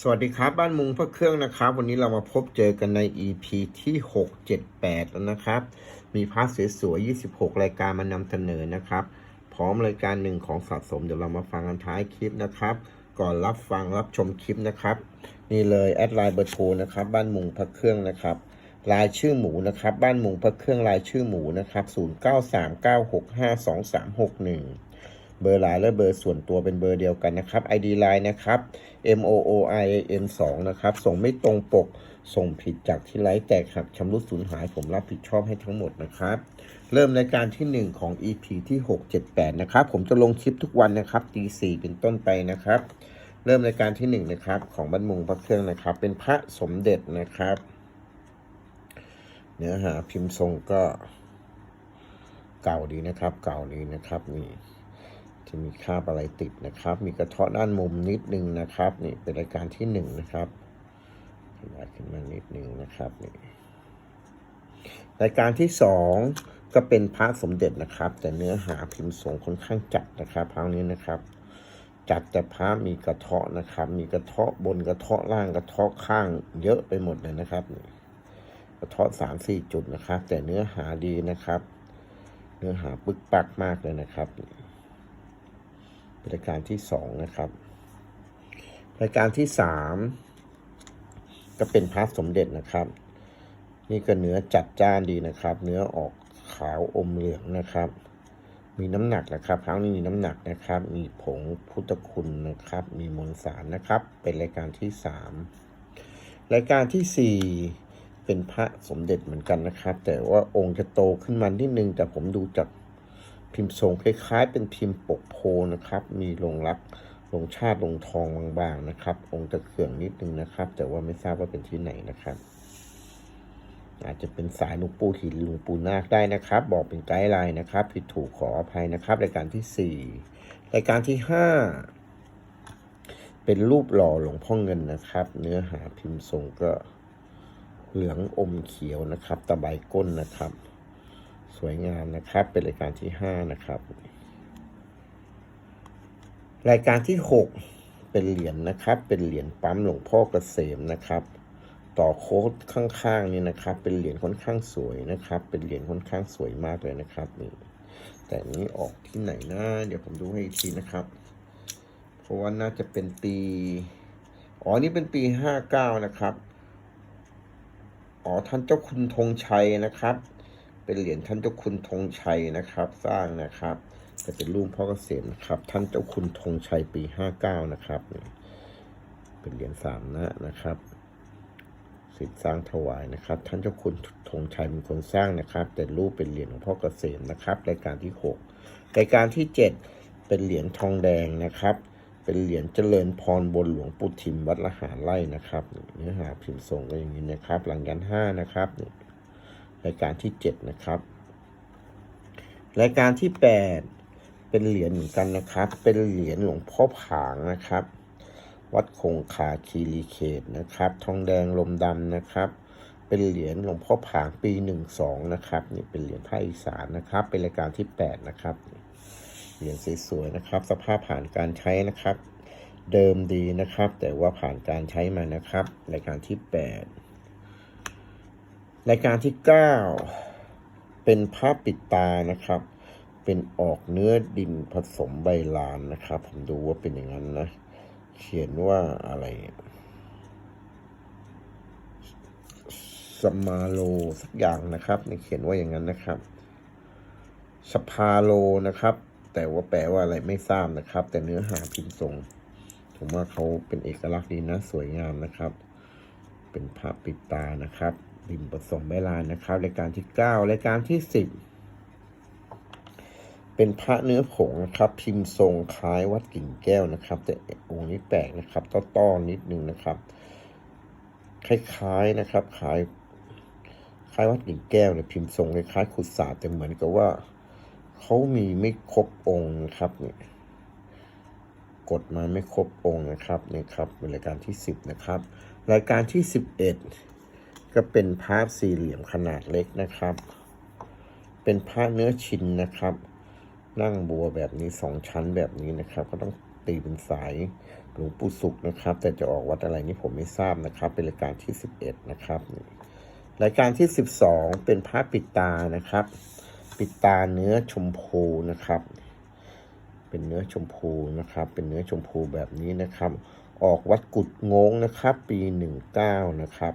สวัสดีครับบ้านมุงพระเครื่องนะครับ วันนี้เรามาพบเจอกันใน EP ที่ 6 7 8 แล้วนะครับ มีพาร์ทสวยๆ26 รายการมานำเสนอนะครับ พร้อมรายการหนึ่งของสะสมเดี๋ยวเรามาฟังกันท้ายคลิปนะครับ ก่อนรับฟังรับชมคลิปนะครับ นี่เลยแอดไลน์เบอร์โทรนะครับ บ้านมุงพระเครื่องนะครับลายชื่อหมูนะครับ บ้านมุงพระเครื่องลายชื่อหมูนะครับ 0939652361 เบอร์ไลน์และเบอร์ส่วนตัวเป็นเบอร์เดียวกันนะครับ ID ไลน์นะครับ M O O I N 2นะครับ ส่งไม่ตรงปก ส่งผิดจากที่ไลฟ์แตกหักชำรุดสูญหาย ผมรับผิดชอบให้ทั้งหมดนะครับ เริ่มรายการที่ 1 ของ EP ที่ 678 นะครับ ผมจะลงคลิปทุกวันนะครับตีสี่เป็นต้นไปนะครับ เริ่มรายการที่1นะครับ ของบ้านมุงพระเครื่องนะครับ เป็นพระสมเด็จนะครับ เนื้อหาพิมพ์ทรงก็เก่าดีนะครับ เก่าดีนะครับนี่ จะมีคราบอะไรติดนะครับ มีกระเทาะด้านมุมนิดนึงนะครับ นี่เป็นรายการที่หนึ่งนะครับขยายขึ้นมานิดนึงนะครับนี่รายการที่สองก็เป็นพระสมเด็จนะครับ แต่เนื้อหาพิมพ์ทรงค่อนข้างจัดนะครับครั้งนี้นะครับ จัดแต่พระมีกระเทาะนะครับ มีกระเทาะบนกระเทาะล่างกระเทาะข้างเยอะไปหมดเลยนะครับนี่กระเทาะสามสี่จุดนะครับ แต่เนื้อหาดีนะครับ เนื้อหาปึกปักมากเลยนะครับ รายการที่สองนะครับ รายการที่สามก็เป็นพระสมเด็จนะครับ นี่ก็เนื้อจัดจ้านดีนะครับ เนื้อออกขาวอมเหลืองนะครับ มีน้ำหนักนะครับครั้งนี้มีน้ำหนักนะครับ มีผงพุทธคุณนะครับ มีมวลสารนะครับ เป็นรายการที่สามรายการที่สี่เป็นพระสมเด็จเหมือนกันนะครับ แต่ว่าองค์จะโตขึ้นมานิดนึงแต่ผมดูจาก พิมพ์ทรงคล้ายๆ เป็นพิมพ์ปกโพนะครับ มีลงรักลงชาติลงทองบางๆนะครับ องค์ตะเขื่องนิดนึงนะครับ แต่ว่าไม่ทราบว่าเป็นที่ไหนนะครับ อาจจะเป็นสายลวงปูหินลวงปูนาคได้นะครับ บอกเป็นไกด์ไลน์นะครับผิดถูกขออภัยนะครับรายการที่สี่รายการที่ห้าเป็นรูปหล่อหลวงพ่อเงินนะครับ เนื้อหาพิมพ์ทรงก็เหลืองอมเขียวนะครับ ตะไบก้นนะครับ สวยงามนะครับ เป็นรายการที่ห้านะครับ รายการที่หกเป็นเหรียญนะครับ เป็นเหรียญปั๊มหลวงพ่อเกษมนะครับ ต่อโค้ดข้างๆนี่นะครับ เป็นเหรียญค่อนข้างสวยนะครับ เป็นเหรียญค่อนข้างสวยมากเลยนะครับนี่แต่นี้ออกที่ไหนนะเดี๋ยวผมดูให้อีกทีนะครับ เพราะว่าน่าจะเป็นปีอ๋อนี่เป็นปีห้าเก้านะครับอ๋อท่านเจ้าคุณธงชัยนะครับ เป็นเหรียญท่านเจ้าคุณธงชัยนะครับ สร้างนะครับจะเป็นรูปพ่อเกษมนะครับ ท่านเจ้าคุณธงชัยปีห้าเก้านะครับ เป็นเหรียญสามหนะนะครับสิทธิ์สร้างถวายนะครับ ท่านเจ้าคุณธงชัยเป็นคนสร้างนะครับ แต่รูปเป็นเหรียญของพ่อเกษมนะครับ รายการที่หกรายการที่เจ็ดเป็นเหรียญทองแดงนะครับเป็นเหรียญเจริญพรบนหลวงปู่ทิมวัดละหารไร่นะครับ เนื้อหาพิมพ์ทรงก็อย่างนี้นะครับ หลังยันห้านะครับ รายการที่ 7 นะครับ รายการที่ 8 เป็นเหรียญเหมือนกันนะครับ เป็นเหรียญหลวงพ่อผางนะครับ วัดคงคาคีรีเขตนะครับ ทองแดงลมดำนะครับ เป็นเหรียญหลวงพ่อผางปี 12 นะครับนี่เป็นเหรียญภาคอีสานนะครับ เป็นรายการที่ 8 นะครับ เหรียญสวยๆนะครับ สภาพผ่านการใช้นะครับ เดิมดีนะครับ แต่ว่าผ่านการใช้มานะครับ รายการที่ 8 รายการที่ 9 เป็นภาพปิดตานะครับ เป็นออกเนื้อดินผสมใบลานนะครับ ผมดูว่าเป็นอย่างนั้นนะ เขียนว่าอะไร สมาโลสักอย่างนะครับในเขียนว่าอย่างนั้นนะครับ สพาโลนะครับ แต่ว่าแปลว่าอะไรไม่ทราบนะครับ แต่เนื้อหาพิมพ์ทรง ผมว่าเขาเป็นเอกลักษณ์ดีนะ สวยงามนะครับ เป็นภาพปิดตานะครับ ดินผสมใบลานนะครับรายการที่9รายการที่10เป็นพระเนื้อผงนะครับ พิมพ์ทรงคล้ายวัดกิ่งแก้วนะครับ แต่องค์นี้แปลกนะครับต้อๆนิดนึงนะครับ คล้ายๆนะครับคล้ายคล้ายวัดกิ่งแก้วเนี่ยพิมพ์ทรงคล้ายขุดสาแต่เหมือนกับว่าเขามีไม่ครบองค์นะครับเนี่ยกดมาไม่ครบองค์นะครับเนี่ยครับเป็นรายการที่ 10 นะครับ รายการที่ 11 ก็เป็นภาพสี่เหลี่ยมขนาดเล็กนะครับ เป็นผ้าเนื้อชิ้นนะครับ นั่งบัวแบบนี้สองชั้นแบบนี้นะครับ ก็ต้องตีเป็นสายหลวงปู่สุขนะครับ แต่จะออกวัดอะไรนี่ผมไม่ทราบนะครับ เป็นรายการที่11นะครับ รายการที่12เป็นพระปิดตานะครับ ปิดตาเนื้อชมพูนะครับ เป็นเนื้อชมพูนะครับ เป็นเนื้อชมพูแบบนี้นะครับ ออกวัดกุดงงนะครับ ปี19นะครับ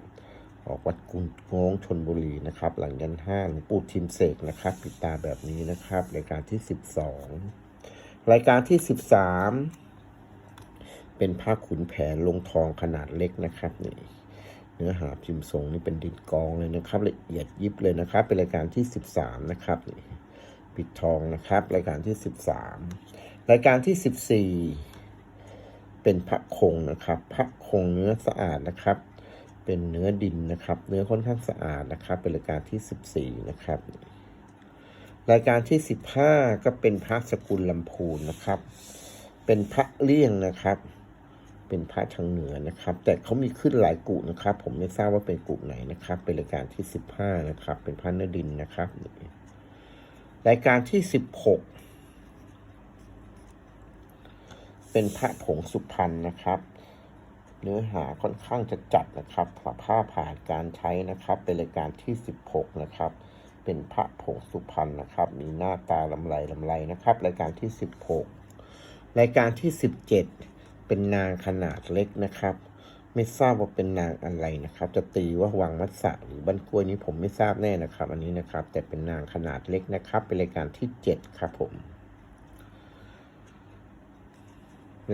ออกวัดกุดงงชนบุรีนะครับ หลังยันห้าหลวงปู่ทิมเสกนะครับ ปิดตาแบบนี้นะครับรายการที่12รายการที่13เป็นผ้าขุนแผนลงทองขนาดเล็กนะครับนี่เนื้อหาพิมพ์ทรงนี่เป็นดินกองเลยนะครับ ละเอียดยิบเลยนะครับ เป็นรายการที่13นะครับนี่ปิดทองนะครับ รายการที่13รายการที่14เป็นพระคงนะครับ พระคงเนื้อสะอาดนะครับ เป็นเนื้อดินนะครับ เนื้อค่อนข้างสะอาดนะครับ เป็นรายการที่ 14 นะครับ รายการที่ 15 ก็เป็นพระสกุลลำพูนนะครับ เป็นพระเลี่ยงนะครับ เป็นพระทางเหนือนะครับ แต่เขามีขึ้นหลายกุนะครับ ผมไม่ทราบว่าเป็นกุไหนนะครับ เป็นรายการที่ 15 นะครับ เป็นพระเนื้อดินนะครับ รายการที่ 16 เป็นพระผงสุพรรณนะครับ เนื้อหาค่อนข้างจะจัดนะครับผ้าผ่านการใช้นะครับ เป็นรายการที่ 16 นะครับ เป็นพระผงสุพรรณนะครับ มีหน้าตาลำไรลำไรนะครับ รายการที่ 16 รายการที่ 17 เป็นนางขนาดเล็กนะครับ ไม่ทราบว่าเป็นนางอะไรนะครับ จะตีว่าวังมัสสะหรือบันกล้วยนี้ผมไม่ทราบแน่นะครับ อันนี้นะครับ แต่เป็นนางขนาดเล็กนะครับ เป็นรายการที่ 7 ครับผม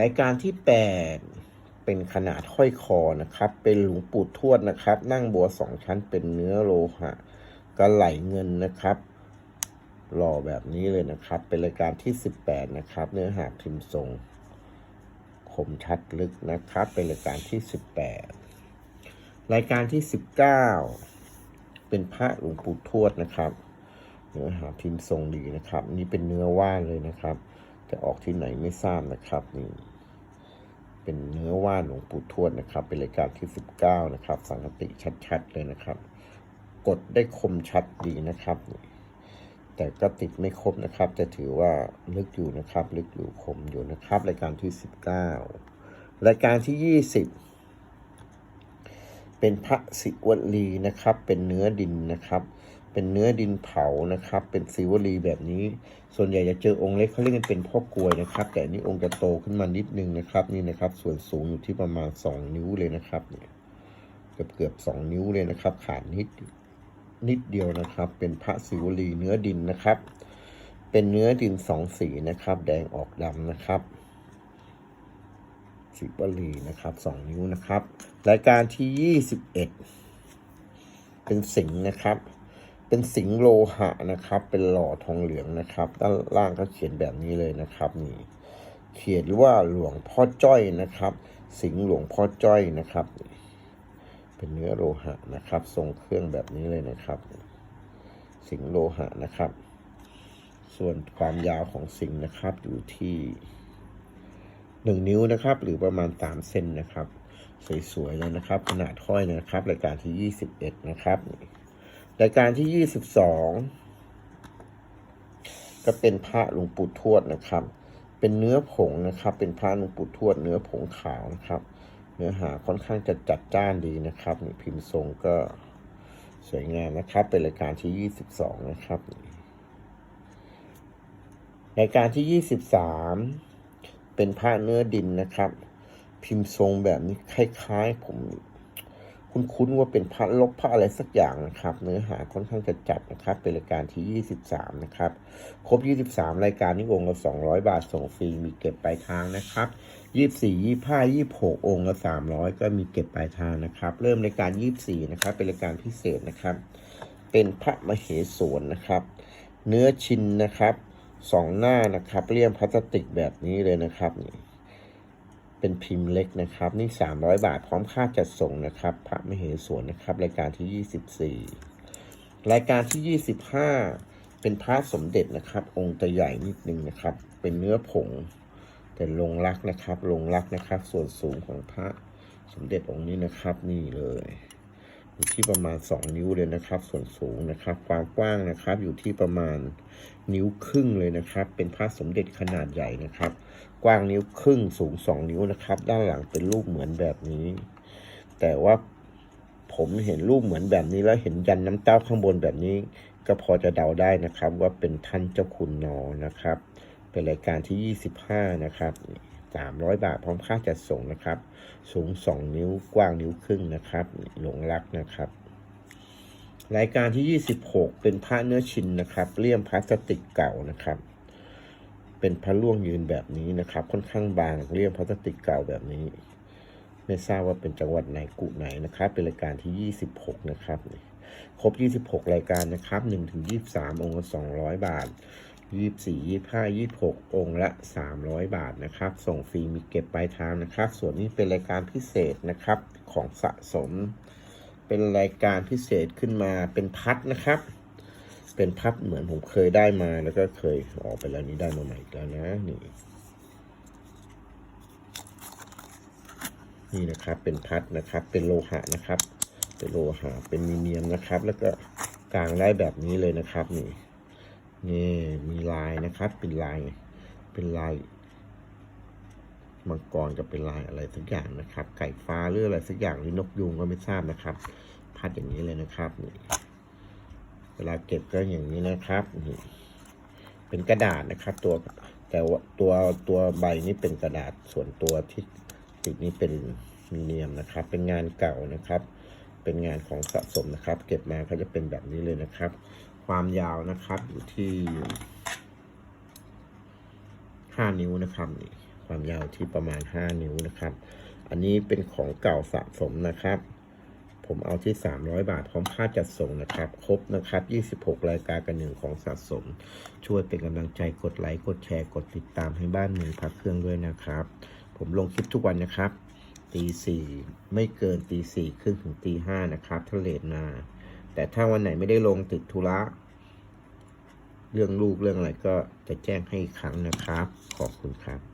รายการที่ 8 เป็นขนาดห้อยคอนะครับ เป็นหลวงปู่ทวดนะครับ นั่งบัวสองชั้นเป็นเนื้อโลหะกระไหลเงินนะครับ หล่อแบบนี้เลยนะครับ เป็นรายการที่ 18 นะครับ เนื้อหาพิมพ์ทรงคมชัดลึกนะครับ เป็นรายการที่ 18 รายการที่ 19 เป็นพระหลวงปู่ทวดนะครับ เนื้อหาพิมพ์ทรงดีนะครับ นี่เป็นเนื้อว่านเลยนะครับ จะออกที่ไหนไม่ทราบนะครับนี่ เป็นเนื้อว่านหลวงปู่ทวดนะครับ เป็นรายการที่ 19 นะครับ สังคติชัดๆเลยนะครับ กดได้คมชัดดีนะครับ แต่ก็ติดไม่ครบนะครับ จะถือว่าลึกอยู่นะครับ ลึกอยู่คมอยู่นะครับ รายการที่ 19 รายการที่ 20 เป็นพระศิวลีนะครับ เป็นเนื้อดินนะครับ เป็นเนื้อดินเผานะครับ เป็นศิวลีแบบนี้ ส่วนใหญ่จะเจอองค์เล็กเขาเรียกกันเป็นพ่อกลวยนะครับ แต่นี้องค์จะโตขึ้นมานิดนึงนะครับนี่นะครับ ส่วนสูงอยู่ที่ประมาณ 2 นิ้วเลยนะครับเนี่ยเกือบเกือบสองนิ้วเลยนะครับ ขาดนิดนิดเดียวนะครับ เป็นพระศิวลีเนื้อดินนะครับ เป็นเนื้อดินสองสีนะครับ แดงออกดำนะครับศิวลีนะครับสองนิ้วนะครับ รายการที่ยี่สิบเอ็ดเป็นสิงนะครับ เป็นสิงโลหะนะครับ เป็นหล่อทองเหลืองนะครับ ด้านล่างก็เขียนแบบนี้เลยนะครับนี่เขียนว่าหลวงพ่อจ้อยนะครับ สิงหลวงพ่อจ้อยนะครับ เป็นเนื้อโลหะนะครับ ทรงเครื่องแบบนี้เลยนะครับ สิงโลหะนะครับ ส่วนความยาวของสิงนะครับอยู่ที่หนึ่งนิ้วนะครับ หรือประมาณสามเซนนะครับ สวยๆเลยนะครับ ขนาดห้อยนะครับ รายการที่ยี่สิบเอ็ดนะครับ รายการที่ยี่สิบสองก็เป็นพระหลวงปู่ทวดนะครับ เป็นเนื้อผงนะครับ เป็นพระหลวงปู่ทวด เนื้อผงขาวนะครับ เนื้อหาค่อนข้างจะจัดจ้านดีนะครับนี่พิมพ์ทรงก็สวยงามนะครับ เป็นรายการที่22นะครับรายการที่23เป็นผ้าเนื้อดินนะครับ พิมพ์ทรงแบบนี้คล้ายๆผม คุ้นๆว่าเป็นพระลบพระอะไรสักอย่างนะครับ เนื้อหาค่อนข้างจะจัดนะครับ เป็นรายการที่ 23 นะครับ ครบ 23 รายการนี้องค์ละ200 บาทส่งฟรีมีเก็บปลายทางนะครับยี่สี่ยี่ห้ายี่หกองค์ละสามร้อยก็มีเก็บปลายทางนะครับ เริ่มรายการยี่สี่นะครับ เป็นรายการพิเศษนะครับ เป็นพระมเหสวนนะครับ เนื้อชินนะครับสองหน้านะครับเลี่ยมพลาสติกแบบนี้เลยนะครับนี่ เป็นพิมพ์เล็กนะครับ นี่สามร้อยบาทพร้อมค่าจัดส่งนะครับ พระมเหสวนนะครับ รายการที่ยี่สิบสี่รายการที่ยี่สิบห้าเป็นพระสมเด็จนะครับ องค์จะใหญ่นิดนึงนะครับ เป็นเนื้อผง แต่ลงรักนะครับ ลงรักนะครับ ส่วนสูงของพระสมเด็จองค์นี้นะครับ นี่เลย อยู่ที่ประมาณ 2 นิ้วเลยนะครับ ส่วนสูงนะครับ ความกว้างนะครับ อยู่ที่ประมาณนิ้วครึ่งเลยนะครับ เป็นพระสมเด็จขนาดใหญ่นะครับ กว้างนิ้วครึ่งสูง 2 นิ้วนะครับ ด้านหลังเป็นรูปเหมือนแบบนี้ แต่ว่าผมเห็นรูปเหมือนแบบนี้แล้วเห็นยันน้ำเต้าข้างบนแบบนี้ ก็พอจะเดาได้นะครับ ว่าเป็นท่านเจ้าคุณนอนะครับ เป็นรายการที่ 25 นะครับ 300 บาท พร้อมค่าจัดส่งนะครับ สูง 2 นิ้วกว้างนิ้วครึ่งนะครับหลงรักนะครับ รายการที่ 26 เป็นพระเนื้อชินนะครับเลี่ยมพลาสติกเก่านะครับ เป็นพระล่วงยืนแบบนี้นะครับ ค่อนข้างบางเลี่ยมพลาสติกเก่าแบบนี้ ไม่ทราบว่าเป็นจังหวัดไหนกุไหนนะครับ เป็นรายการที่ 26 นะครับครบ 26 รายการนะครับ1ถึง23 องค์ละ200 บาท 24 25 26องค์ละ300บาทนะครับ ส่งฟรีมีเก็บปลายทางนะครับ ส่วนนี้เป็นรายการพิเศษนะครับของสะสม เป็นรายการพิเศษขึ้นมาเป็นพัดนะครับ เป็นพัดเหมือนผมเคยได้มาแล้วก็เคยออกไปแล้วนี้ได้มาใหม่อีกแล้วนะนี่นี่นะครับเป็นพัดนะครับ เป็นโลหะนะครับ เป็นโลหะเป็นมีเนียมนะครับ แล้วก็กลางได้แบบนี้เลยนะครับนี่ นี่มีลายนะครับ เป็นลาย เป็นลายมังกรกับเป็นลายอะไรสักอย่างนะครับ ไก่ฟ้าหรืออะไรสักอย่างหรือนกยูงก็ไม่ทราบนะครับพัดอย่างนี้เลยนะครับนี่เวลาเก็บก็อย่างนี้นะครับนี่เป็นกระดาษนะครับ ตัวแต่ว่าตัวตัวใบนี้เป็นกระดาษส่วนตัวที่ติดนี้เป็นมีเนียมนะครับ เป็นงานเก่านะครับ เป็นงานของสะสมนะครับ เก็บมาก็จะเป็นแบบนี้เลยนะครับ ความยาวนะครับ อยู่ที่ห้านิ้วนะครับนี่ความยาวที่ประมาณห้านิ้วนะครับ อันนี้เป็นของเก่าสะสมนะครับ ผมเอาที่300บาทพร้อมค่าจัดส่งนะครับ ครบนะครับ26รายการกันหนึ่งของสะสม ช่วยเป็นกำลังใจกดไลค์กดแชร์กดติดตามให้บ้านหนึ่งพักเครื่องด้วยนะครับ ผมลงคลิปทุกวันนะครับตีสี่ไม่เกินตีสี่ครึ่งถึงตีห้านะครับถ้าเลทมา แต่ถ้าวันไหนไม่ได้ลงติดธุระเรื่องลูกเรื่องอะไรก็จะแจ้งให้อีกครั้งนะครับ ขอบคุณครับ